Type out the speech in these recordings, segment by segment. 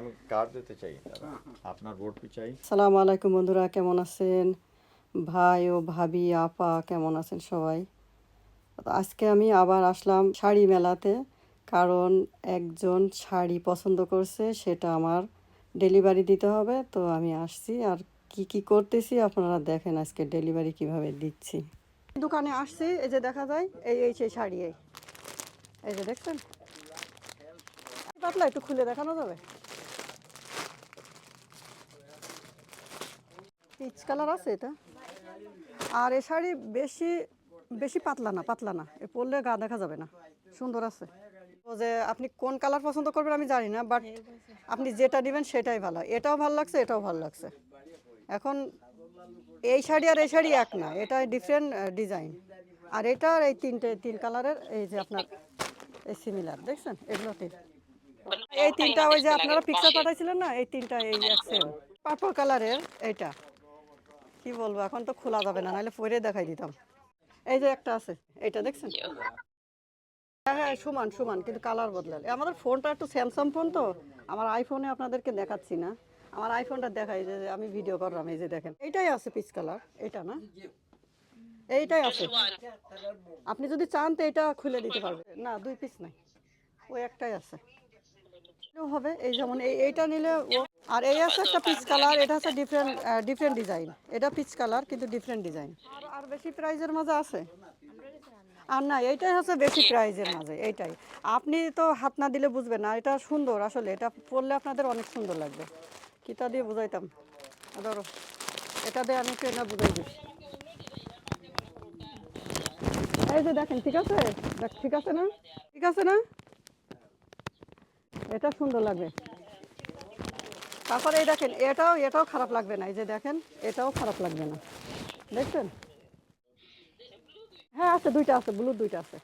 আমি কার্ড দিতে চাই? আপনার ভোট পি চাই? সালাম আলাইকুম বন্ধুরা, কেমন আছেন? ভাই ও ভাবি, আপা, কেমন আছেন সবাই? আজকে আমি আবার আসলাম শাড়ি মেলাতে, কারণ একজন শাড়ি পছন্দ করছে, সেটা আমার ডেলিভারি দিতে হবে। তো আমি আসছি, আর কি কি করতেছি আপনারা দেখেন আজকে ডেলিভারি কীভাবে দিচ্ছি। দোকানে আসছি, এই যে দেখা যায়, এই এই, সেই শাড়ি এই যে দেখছেন? পাতলা একটু খুলে দেখানো যাবে? পিচ কালার আছে এটা। আর এ শাড়ি বেশি বেশি পাতলা না পাতলা না। এ পরলে গা দেখা যাবে না। সুন্দর আছে। তো যে আপনি কোন কালার পছন্দ করবেন আমি জানি না বাট আপনি যেটা নেবেন সেটাই ভালো। এটাও ভালো লাগছে, এটাও ভালো লাগছে। এখন এই শাড়ি আর এই শাড়ি এক না, এটা ডিফারেন্ট ডিজাইন আর এটা আর এই তিনটে, তিন কালারের এই যে আপনার, এই সিমিলার দেখছেন? এগুলো তিন। এই তিনটা ওই যে আপনারা পিকচার পাঠাইছিলেন না, এই তিনটা, এই এক সেম পার্পল কালারের এইটা। কি বলব, এখন তো খোলা যাবে না, নাহলে পরে দেখাই দিতাম। এই যে একটা আছে এইটা দেখছেন? হ্যাঁ হ্যাঁ সমান সমান, কিন্তু কালার বদলালে। আমাদের ফোনটা একটু স্যামসাং ফোন তো, আমার আইফোনে আপনাদেরকে দেখাচ্ছি না। আমার আইফোনটা দেখাই যে, আমি ভিডিও করলাম, এই যে দেখেন। এইটাই আছে পিচ কালার এটা না? এইটাই আছে। আপনি যদি চান তো এটা খুলে দিতে পারবেন। না, দুই পিস নাই। ওই একটাই আছে। হবে, এই যেমন এই, এইটা নিলে ও- আর এই আছে একটা পিচ কালার এটা হচ্ছে ডিফারেন্ট ডিফারেন্ট ডিজাইন এটা পিচ কালার কিন্তু ডিফারেন্ট ডিজাইন আর আর বেশি প্রাইজের মাঝে আছে? আর না এইটাই হচ্ছে বেশি প্রাইজের মাঝে এইটাই। আপনি তো হাত না দিলে বুঝবেন না এটা সুন্দর আসলে এটা পরলে আপনাদের অনেক সুন্দর লাগবে। কিতা দিয়ে বুঝাইতাম? ধরো এটা দিয়ে আমি একটু এটা বুঝাই দিই এই যে দেখেন ঠিক আছে? দেখ ঠিক আছে না? ঠিক আছে না? এটা সুন্দর লাগবে। তারপরে এই দেখেন, এটাও এটাও খারাপ লাগবে না। এই যে দেখেন, এটাও খারাপ লাগবে না। দেখছেন? হ্যাঁ আছে, দুইটা আছে ব্লু দুইটা আছে।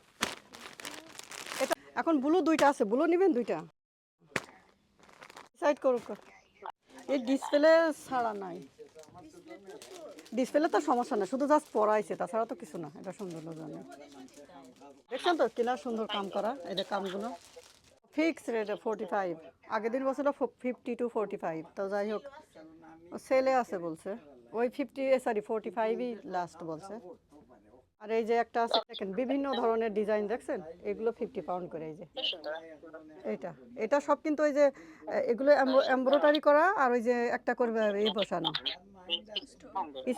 এটা, এখন ব্লু দুইটা আছে। ব্লু নেবেন দুইটা? সাইড করুক এই ডিসপ্লে ছাড়া নাই। ডিসপ্লে তো সমস্যা না শুধু জাস্ট পড়াইছে তাছাড়া তো কিছু না। এটা সুন্দর জানি। দেখছেন তো, কিনা সুন্দর কাম করা, এই যে কামগুলো। ফিক্স রেট ফোরটি ফাইভ আগের দিন বছর ফিফটি টু ফোরটি ফাইভ তো যাই হোক সেলে আছে বলছে। ওই ফিফটি সরি ফোরটি ফাইভই লাস্ট বলছে। আর এই যে একটা আছে, দেখেন, বিভিন্ন ধরনের ডিজাইন দেখছেন? এগুলো ফিফটি পাউন্ড করে এই যে। এইটা, এটা সব কিন্তু ওই যে এগুলো এমব্রয়ডারি করা, আর ওই যে একটা করবে এই বসানো।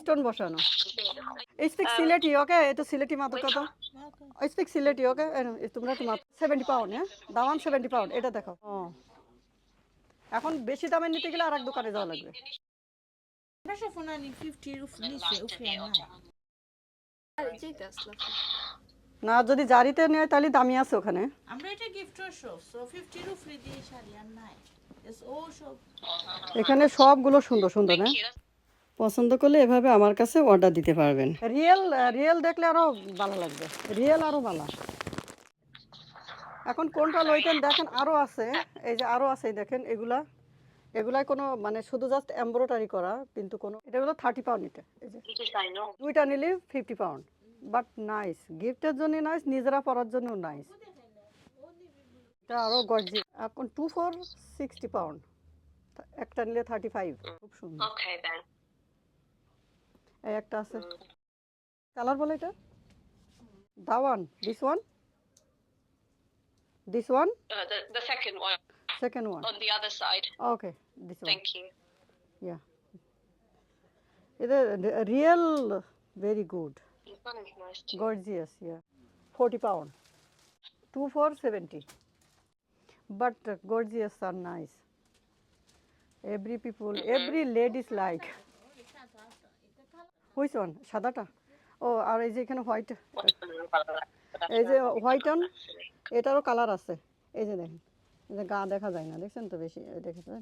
স্টোন বসানো। স্পিক সিলেটি ওকে এটা সিলেটি মাত্র কত? স্পিক সিলেটি ওকে তোমরা তো মাত্র সেভেন্টি পাউন্ড হ্যাঁ? দাম সেভেন্টি পাউন্ড এটা দেখো এখন বেশি দামে নিতে গেলে আর এক দোকানে যাওয়া লাগবে। Proszę Funani 50 rów niżej, ufiam যেটা আসলে না যদি জারিতে নেয় তাহলে দামি আছে ওখানে। আমরা এটা গিফট শো সো 50 রুফ ফ্রি দিয়ে শাড়ি আর নাই এস ও সব এখানে সবগুলো সুন্দর সুন্দর না? পছন্দ করলে এভাবে আমার কাছে অর্ডার দিতে পারবেন। রিয়েল রিয়েল দেখলে আরও ভালো লাগবে। রিয়েল আরও ভালো। এখন কোনটা লইতেন দেখেন আরও আছে এই যে আরও আছে দেখেন এগুলা। এগুলাই কোনো মানে শুধু জাস্ট এমব্রয়ডারি করা কিন্তু কোনো এটা হলো থার্টি পাউন্ড এটা এই যে। দুইটা নিলে ফিফটি পাউন্ড বাট নাইস গিফটের জন্য নাইস নিজেরা পরার জন্য নাইস এটা আরও গর্জি এখন টু ফোর সিক্সটি পাউন্ড একটা নিলে থার্টি ফাইভ খুব সুন্দর. এই একটা আছে। কালার বলে এটা। The one this one this one? Uh, the, the second one second one on the other side. Okay this one Thank you. Yeah এটা real very good That is nice too. gorgeous yeah 40 pound 2 for 70 but uh, gorgeous are nice every people mm -hmm. every ladies like which one সাদাটা Oh, আর এই যে এখানে white এই যে white on এটারও colour আছে। এই যে দেখেন এই যে গা দেখা যায় না দেখছেন তো বেশি? এই দেখেছেন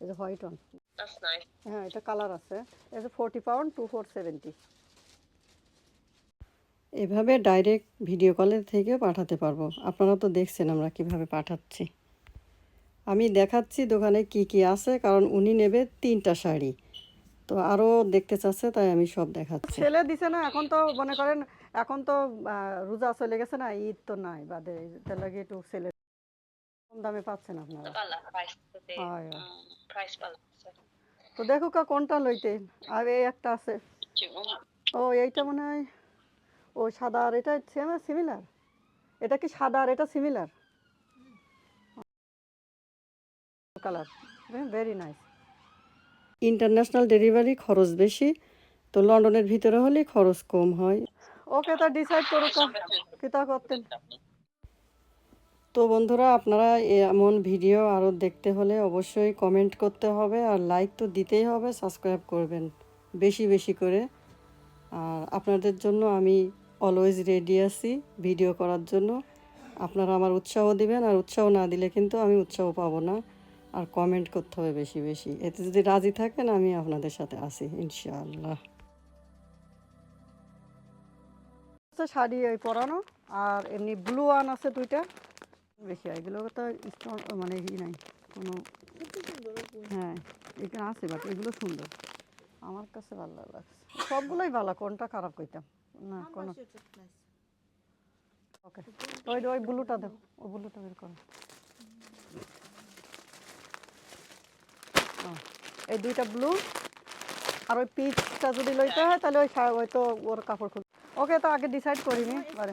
এই যে হোয়াইট অন হ্যাঁ এটা কালার আছে। এই যে forty pound two four seventy. এভাবে ডাইরেক্ট ভিডিও কলের থেকেও পাঠাতে পারব। আপনারা তো দেখছেন আমরা কীভাবে পাঠাচ্ছি। আমি দেখাচ্ছি দোকানে কি কি আছে কারণ উনি নেবে তিনটা শাড়ি। তো আরও দেখতে চাচ্ছে তাই আমি সব দেখাচ্ছি। ছেলে দিছে না এখন তো মনে করেন এখন তো রোজা চলে গেছে না ঈদ তো নাই বাদে তার লাগে একটু ছেলে কম দামে পাচ্ছেন আপনারা. তো দেখো কা কোনটা লইতে? আর এই একটা আছে। ও এইটা মনে হয় ও সাদা আর এটা সেম সিমিলার এটা কি সাদা আর এটা similar colour very nice international delivery খরচ বেশি তো লন্ডনের ভিতরে হলে খরচ কম হয়। ওকে তা ডিসাইড করো কিতা করতেন তো বন্ধুরা, আপনারা এমন ভিডিও আরও দেখতে হলে অবশ্যই কমেন্ট করতে হবে আর লাইক তো দিতেই হবে সাবস্ক্রাইব করবেন বেশি বেশি করে। আর আপনাদের জন্য আমি অলওয়েজ রেডি আছি ভিডিও করার জন্য। আপনারা আমার উৎসাহ দিবেন আর উৎসাহ না দিলে কিন্তু আমি উৎসাহ পাবো না। আর কমেন্ট করতে হবে বেশি বেশি। এতে যদি রাজি থাকেন, আমি আপনাদের সাথে আছি, ইনশাআল্লাহ। হচ্ছে শাড়ি ওই পরানো আর এমনি ব্লু ওয়ান আছে দুইটা। বেশি এগুলো তো স্টোন মানে ই নাই কোনো হ্যাঁ এখানে আছে বাট এগুলো সুন্দর। আমার কাছে ভালো লাগছে। সবগুলোই ভালো কোনটা খারাপ কইতাম? না কোনো? ওকে ওই ওই ব্লুটা দেখো ওই ব্লুটা বের করো। এই দুইটা ব্লু আর ওই পিচটা যদি লইতে হয় তাহলে ওই শা- ওই তো ওর কাপড় ওকে তো আগে ডিসাইড করিনি No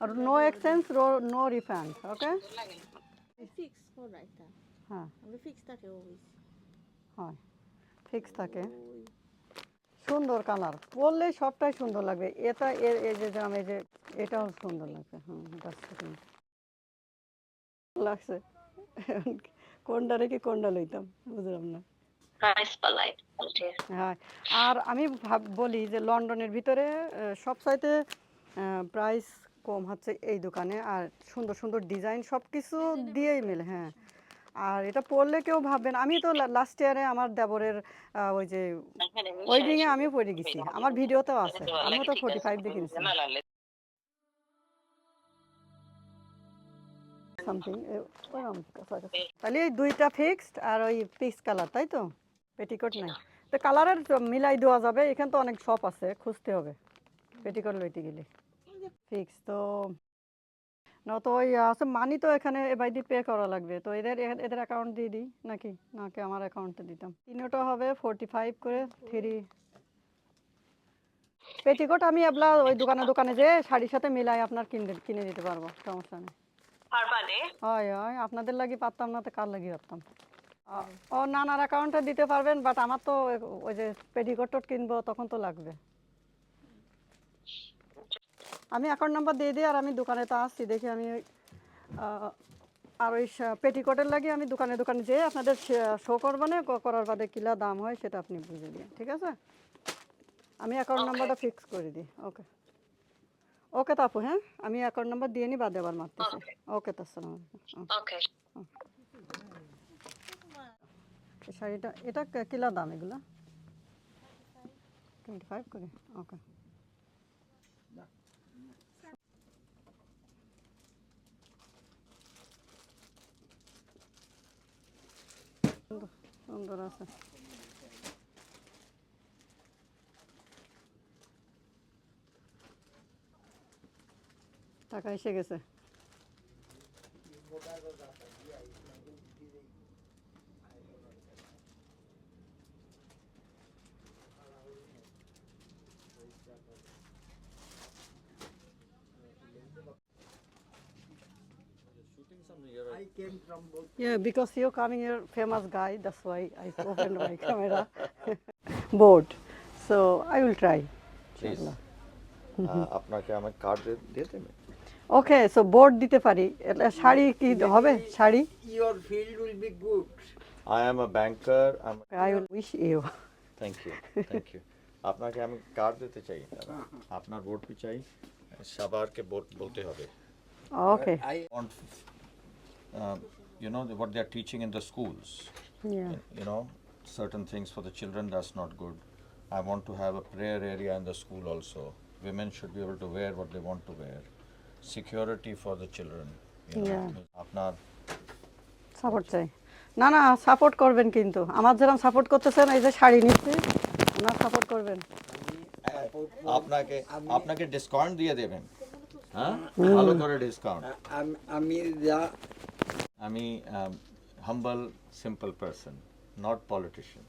R no exchange no refund okay for right now. হ্যাঁ। আমি থাকে হয়। ফিক্স থাকে। সুন্দর কালার পরলেই সবটাই সুন্দর লাগবে। এটা এর এই যে জাম এই যে এটাও সুন্দর লাগবে হ্যাঁ. লাগছে। কোনটা রেখে কোনটা লইতাম? বুঝলাম না। হ্যাঁ আর আমি বলি যে লন্ডনের ভিতরে আহ, সব সাইতে প্রাইস কম হচ্ছে এই দোকানে আর সুন্দর সুন্দর ডিজাইন সব কিছু দিয়েই মেলে হ্যাঁ। আর এটা পরলে কেউ ভাববেন আমি তো লাস্ট ইয়ারে আমার দেবরের ওই যে ওয়েডিংয়ে আমিও পরে গেছি। আমার ভিডিওতেও আছে। আমিও তো ফোর্টি ফাইভ দিয়ে কিনছি। সামথিং তাহলে এই দুইটা ফিক্সড আর ওই পিক্স কালার তাই তো? পেটিকোট নাই। তো কালারের মিলাই দেওয়া যাবে এখানে তো অনেক শপ আছে খুঁজতে হবে। পেটিকোট লইতে গেলে। ফিক্স তো। না তো ওই আছে মানি তো এখানে এবাইদি পে করা লাগবে। তো এদের এদের অ্যাকাউন্ট দিয়ে দিই নাকি? নাকি আমার অ্যাকাউন্টে দিতাম। তিনটা হবে ফোরটি ফাইভ করে থ্রি পেটিকোট আমি এবলা ওই দোকানে দোকানে যে শাড়ির সাথে মিলাই আপনার কিনে কিনে দিতে পারব সমস্যা নেই। হয় হয়। আপনাদের লাগি পারতাম না তো কার লাগি পারতাম? ও নানার অ্যাকাউন্টে দিতে পারবেন বাট আমার তো ওই- যে পেটিকোট কিনবো তখন তো লাগবে। আমি অ্যাকাউন্ট নাম্বার দিয়ে দিই আর আমি দোকানে তো আসছি দেখি আমি ওই, আর ওই পেটিকোটের লাগি আমি দোকানে দোকানে যেয়ে আপনাদের শো করব না করার বাদে কিলা দাম হয় সেটা আপনি বুঝে দিন ঠিক আছে? আমি অ্যাকাউন্ট নাম্বারটা ফিক্স করে দিই ওকে ওকে তাপু হ্যাঁ? আমি অ্যাকাউন্ট নাম্বার দিয়ে নি বাদে আবার মারতেছি। ওকে তো আসসালামু আলাইকুম। Okay. এই শাড়িটা এটা কে- কিলা দাম এগুলো? টোয়েন্টি ফাইভ করে ওকে সুন্দর আছে। টাকা এসে গেছে। Yeah, because you're coming here, famous guy, that's why I opened my camera. Board. So I will try. Please আপনাকে আমার কার্ড দিয়ে দেবেন? ওকে সো বোর্ড দিতে পারি। শাড়ি কি হবে? Sari? Your field will be good. I am a banker I will wish you thank you thank you আপনাকে আমি কার্ড দিতে চাই। দাদা আপনার ভোট চাই? সবারকে ভোট বলতে হবে। Okay I want um, you know the, what they are teaching in the schools yeah you know certain things for the children that's not good i want to have a prayer area in the school also women should be able to wear what they want to wear security for the children you know Yeah. আপনার support চাই না না support করবেন কিন্তু আমার যেরকম support করতেছেন এই যে শাড়ি নিচ্ছি আপনার সাপোর্ট করবেন আপনাকে আপনাকে ডিসকাউন্ট দিয়ে দেবেন হ্যাঁ ভালো করে ডিসকাউন্ট আমি আমি যা আমি um, humble, simple person, not politician.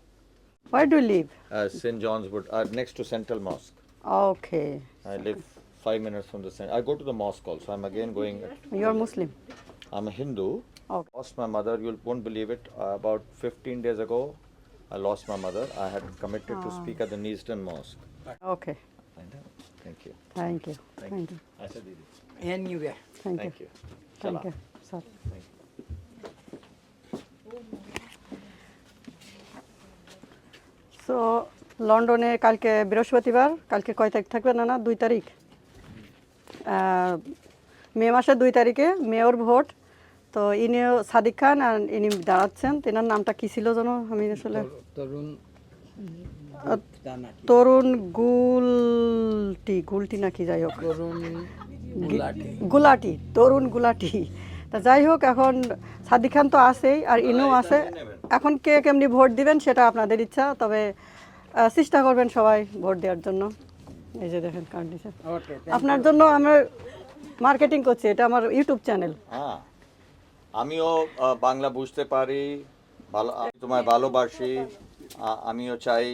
Where do you live? Uh, St. John's Wood, uh, next to Central Mosque. Okay. I live five minutes from the center. I go to the mosque also. I'm again going. You are Muslim. I'm a Hindu. Okay. Lost my mother. You won't believe it. Uh, about 15 days ago, I lost my mother. I had committed to speak at the Neasden Mosque. Okay. I know. Thank you. Thank you. Thank Thank you. I said Didi. Anywhere. Thank Thank you. you. Thank you. Sir. Thank you. So লন্ডনে কালকে বৃহস্পতিবার কালকে কয় তারিখ থাকবে না না দুই তারিখ। মে মাসের দুই তারিখে মেয়র ভোট। তো ইনিও সাদিক খান আর ইনি দাঁড়াচ্ছেন। তেনার নামটা কি ছিল যেন? আমি আসলে তরুণ গুলটি গুলটি নাকি যাই হোক। গুলাটি। গুলাটি তরুণ গুলাটি। তা যাই হোক এখন সাদিক খান তো আছেই আর ইনু আছে। এখন কে কেমনি ভোট দিবেন সেটা আপনাদের ইচ্ছা তবে চেষ্টা করবেন সবাই ভোট দেওয়ার জন্য। এই যে দেখেন ওকে আপনার জন্য আমরা মার্কেটিং করছি এটা আমার ইউটিউব চ্যানেল হ্যাঁ আমিও বাংলা বুঝতে পারি ভালো আমি তোমায় ভালোবাসি আমিও চাই।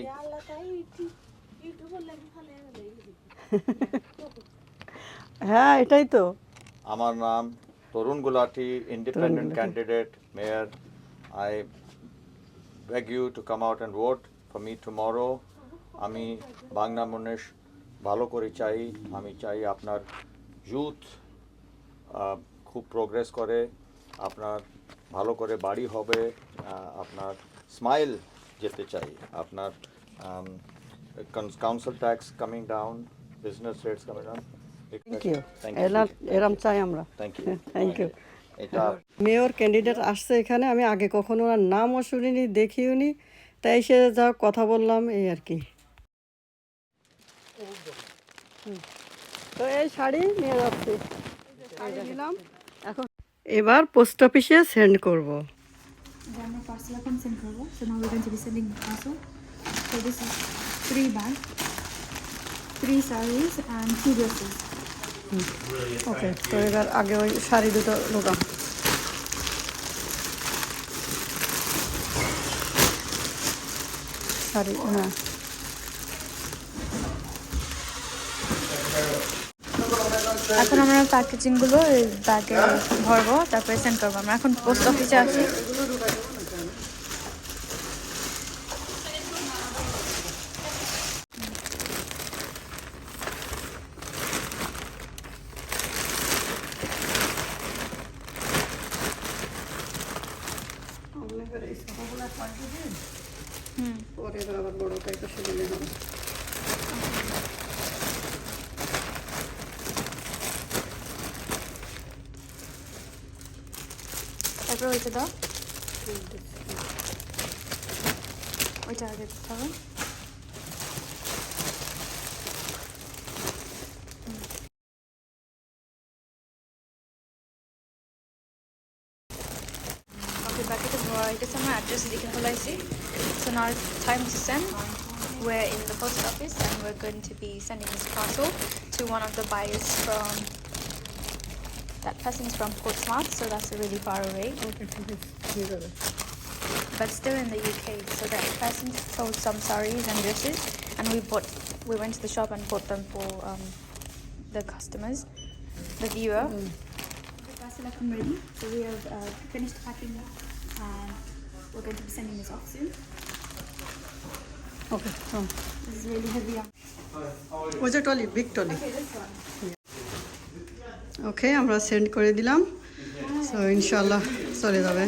হ্যাঁ এটাই তো। আমার নাম Tarun Gulati independent candidate mayor I beg you to come out and vote for me tomorrow আমি বাংলা মনেশ ভালো করে চাই। আমি চাই আপনার ইউথ খুব প্রোগ্রেস করে। আপনার ভালো করে বাড়ি হবে। আপনার স্মাইল যেতে চাই। আপনার council tax coming down business rates coming down thank you এরম চাই আমরা। থ্যাংক ইউ থ্যাংক ইউ এটা মেয়র ক্যান্ডিডেট আসছে এখানে আমি আগে কখনো ওনার নামও শুনিনি দেখিও নি তাই সে যা কথা বললাম এই আর কি তো এই শাড়ি নিয়ে যাচ্ছি নিলাম এখন এবার পোস্ট অফিসে সেন্ড করব parcel up and send over. So now we're going to be sending the parcel. So this is three bags, three ওকে তো এবার আগে ওই শাড়ি দুটো ঢোকাম শাড়ি হ্যাঁ। এখন আমরা প্যাকেজিংগুলো ব্যাগে ভরবো তারপরে সেন্ড করব। আমরা এখন পোস্ট অফিসে আছি। তারপরে ওইটা দাও ওইটা আগে দিতে হবে ওকে বাকিটা ভরা গেছে আমার অ্যাড্রেস লিখে ফেলাইছি So now it's time to send. We're in the post office and we're going to be sending this parcel to one of the buyers from that person's from Portsmouth, so that's really far away. but still in the UK. So that person sold some saris and dresses, and we bought. We went to the shop and bought them for um, the customers, the viewer. Mm. I'm ready. So we have uh, finished packing, and we're going to be sending this off soon. Okay. Oh. This is really heavy. Was it trolley? Big trolley? Okay, this one. Yeah. ওকে আমরা send করে দিলাম। So ইনশাল্লাহ চলে যাবে।